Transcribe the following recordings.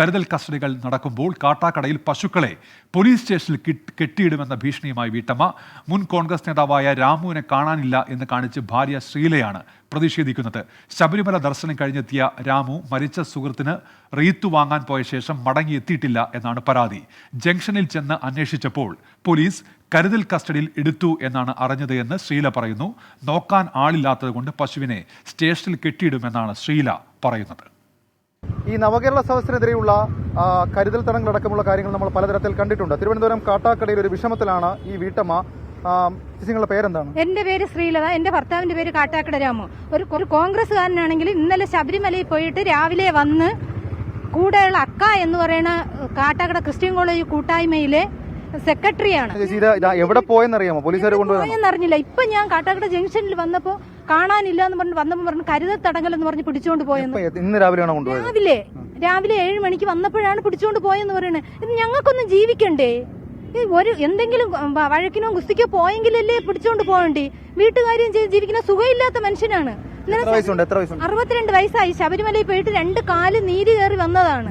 കരുതൽ കസ്റ്റഡികൾ നടക്കുമ്പോൾ കാട്ടാക്കടയിൽ പശുക്കളെ പോലീസ് സ്റ്റേഷനിൽ കെട്ടിയിടുമെന്ന ഭീഷണിയുമായി വീട്ടമ്മ. മുൻ കോൺഗ്രസ് നേതാവായ രാമുവിനെ കാണാനില്ല എന്ന് കാണിച്ച് ഭാര്യ ശ്രീലയാണ് പ്രതിഷേധിക്കുന്നത്. ശബരിമല ദർശനം കഴിഞ്ഞെത്തിയ രാമു മരിച്ച സുഹൃത്തിന് റീത്തു വാങ്ങാൻ പോയ ശേഷം മടങ്ങിയെത്തിയിട്ടില്ല എന്നാണ് പരാതി. ജംഗ്ഷനിൽ ചെന്ന് അന്വേഷിച്ചപ്പോൾ പോലീസ് കരുതൽ കസ്റ്റഡിയിൽ എടുത്തു എന്നാണ് അറിഞ്ഞത് എന്ന് ശ്രീല പറയുന്നു. നോക്കാൻ ആളില്ലാത്തതുകൊണ്ട് പശുവിനെ സ്റ്റേഷനിൽ കെട്ടിയിടുമെന്നാണ് ശ്രീല പറയുന്നത്. ഈ നവകേരള സദസ്സിനെതിരെയുള്ള കരുതൽ തടങ്ങളടക്കമുള്ള കാര്യങ്ങൾ നമ്മൾ പലതരത്തിൽ കണ്ടിട്ടുണ്ട്. തിരുവനന്തപുരം കാട്ടാക്കടയിൽ ഒരു വിഷമത്തിലാണ് ഈ വീട്ടമ്മ. നിങ്ങളുടെ പേരെന്താണ്? എന്റെ പേര് ശ്രീലത എന്റെ ഭർത്താവിന്റെ പേര് കാട്ടാക്കട രാമു. ഒരു കോൺഗ്രസ്സുകാരനാണെങ്കിൽ ഇന്നലെ ശബരിമലയിൽ പോയിട്ട് രാവിലെ വന്ന് കൂടെയുള്ള അക്ക എന്ന് പറയുന്ന കാട്ടാക്കട ക്രിസ്ത്യൻ കോളേജ് കൂട്ടായ്മയിലെ സെക്രട്ടറിയാണ്. എവിടെ പോയെന്നറിയാമോ? പോലീസുകാർ കൊണ്ടുപോയെന്നറിഞ്ഞില്ല പോയെന്നറിഞ്ഞില്ല. ഇപ്പൊ ഞാൻ കാട്ടാക്കട ജംഗ്ഷനിൽ വന്നപ്പോ കാണാനില്ല എന്ന് പറഞ്ഞ് വന്നപ്പോ പറഞ്ഞു കരുതൽ തടങ്കൽ എന്ന് പറഞ്ഞ് പിടിച്ചോണ്ട് പോയെന്ന്. ഇന്ന് രാവിലെയാണ് കൊണ്ടുപോയത്? രാവിലെ. രാവിലെ ഏഴ് മണിക്ക് വന്നപ്പോഴാണ് പിടിച്ചോണ്ട് പോയെന്ന് പറയുന്നത് ഇത് ഞങ്ങൾക്കൊന്നും ജീവിക്കണ്ടേ? ഒരു എന്തെങ്കിലും വഴക്കിനോ ഗുസ്തിക്കോ പോയെങ്കിലല്ലേ പിടിച്ചോണ്ട് പോകണ്ടേ. വീട്ടുകാര്യം ചെയ്ത് ജീവിക്കുന്ന സുഖമില്ലാത്ത മനുഷ്യനാണ്. അറുപത്തിരണ്ട് വയസ്സായി. ശബരിമലയിൽ പോയിട്ട് രണ്ട് കാൽ നീര് കയറി വന്നതാണ്.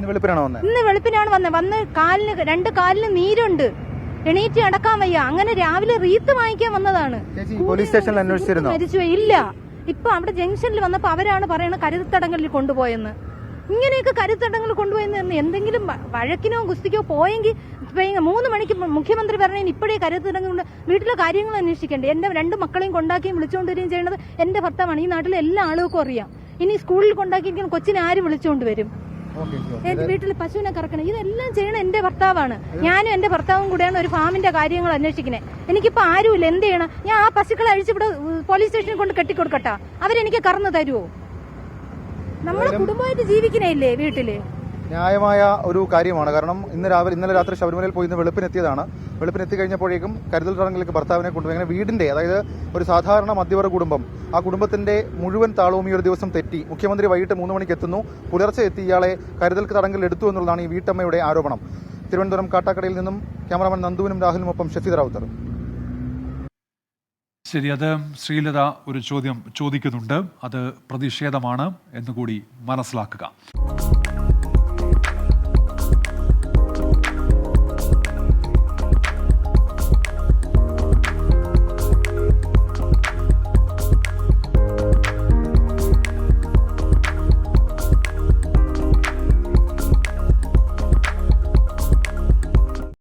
ഇന്ന് വെളുപ്പിനാണ് വന്നത് വന്ന് കാലിന് രണ്ട് കാലിന് നീരുണ്ട്. എണീറ്റ് അടക്കാൻ വയ്യ. അങ്ങനെ രാവിലെ റീത്ത് വാങ്ങിക്കാൻ വന്നതാണ്. പോലീസ് സ്റ്റേഷനിൽ അന്വേഷിച്ചിരുന്നോ? മരിച്ചുപോയി ഇല്ല. ഇപ്പൊ അവിടെ ജംഗ്ഷനിൽ വന്നപ്പോ അവരാണ് പറയുന്നത് കരുത്തടങ്കലിൽ കൊണ്ടുപോയെന്ന്. ഇങ്ങനെയൊക്കെ കരുത്തടങ്ങൾ കൊണ്ടുപോയെന്ന് എന്തെങ്കിലും വഴക്കിനോ ഗുസ്തിക്കോ പോയെങ്കിൽ മൂന്ന് മണിക്ക് മുഖ്യമന്ത്രി പറഞ്ഞതിന് ഇപ്പോഴേ കരുത്തടങ്കൽ കൊണ്ട് വീട്ടിലെ കാര്യങ്ങൾ അന്വേഷിക്കണ്ടേ? എന്റെ രണ്ട് മക്കളെയും കൊണ്ടാക്കിയും വിളിച്ചുകൊണ്ട് വരികയും ചെയ്യുന്നത് എന്റെ ഭർത്താവാണ്. ഈ നാട്ടിലെ എല്ലാ ആളുകൾക്കും അറിയാം. ഇനി സ്കൂളിൽ കൊണ്ടാക്കിയിരിക്കുന്ന കൊച്ചിനെ ആര് വിളിച്ചുകൊണ്ട് വരും? എന്റെ വീട്ടിൽ പശുവിനെ കറക്കണം. ഇതെല്ലാം ചെയ്യണ എന്റെ ഭർത്താവാണ്. ഞാനും എന്റെ ഭർത്താവും കൂടെയാണ് ഒരു ഫാമിന്റെ കാര്യങ്ങൾ അന്വേഷിക്കുന്നത്. എനിക്കിപ്പോ ആരുമില്ല. എന്ത് ചെയ്യണം? ഞാൻ ആ പശുക്കളെ അഴിച്ചിവിടെ പോലീസ് സ്റ്റേഷനിൽ കൊണ്ട് കെട്ടിക്കൊടുക്കട്ടാ. അവരെനിക്ക് കറന്നു തരുമോ നമ്മളെ കുടുംബമായിട്ട് ജീവിക്കണേല്ലേ വീട്ടിൽ? ന്യായമായ ഒരു കാര്യമാണ്. കാരണം ഇന്ന് രാവിലെ ഇന്നലെ രാത്രി ശബരിമലയിൽ പോയി ഇന്ന് വെളുപ്പിനെത്തിയതാണ്. വെളുപ്പിനെത്തി കഴിഞ്ഞപ്പോഴേക്കും കരുതൽ ചടങ്ങിലേക്ക് ഭർത്താവിനെ കൊണ്ടുപോയി. അങ്ങനെ വീടിന്റെ അതായത് ഒരു സാധാരണ മധ്യവർഗ കുടുംബം ആ കുടുംബത്തിന്റെ മുഴുവൻ താളവും ഈ ഒരു ദിവസം തെറ്റി. മുഖ്യമന്ത്രി വൈകിട്ട് മൂന്ന് മണിക്ക് എത്തുന്നു. പുലർച്ചെ എത്തി ഇയാളെ കരുതൽ തടങ്കിൽ എടുത്തു എന്നുള്ളതാണ് ഈ വീട്ടമ്മയുടെ ആരോപണം. തിരുവനന്തപുരം കാട്ടാക്കടയിൽ നിന്നും ക്യാമറാമാൻ നന്ദുവിനും രാഹുലിനുമൊപ്പം ഷഫീദ് റാവുത്തർ. ശരി അത് ശ്രീലത ഒരു ചോദ്യം ചോദിക്കുന്നുണ്ട്. അത് പ്രതിഷേധമാണ് എന്നുകൂടി മനസ്സിലാക്കുക.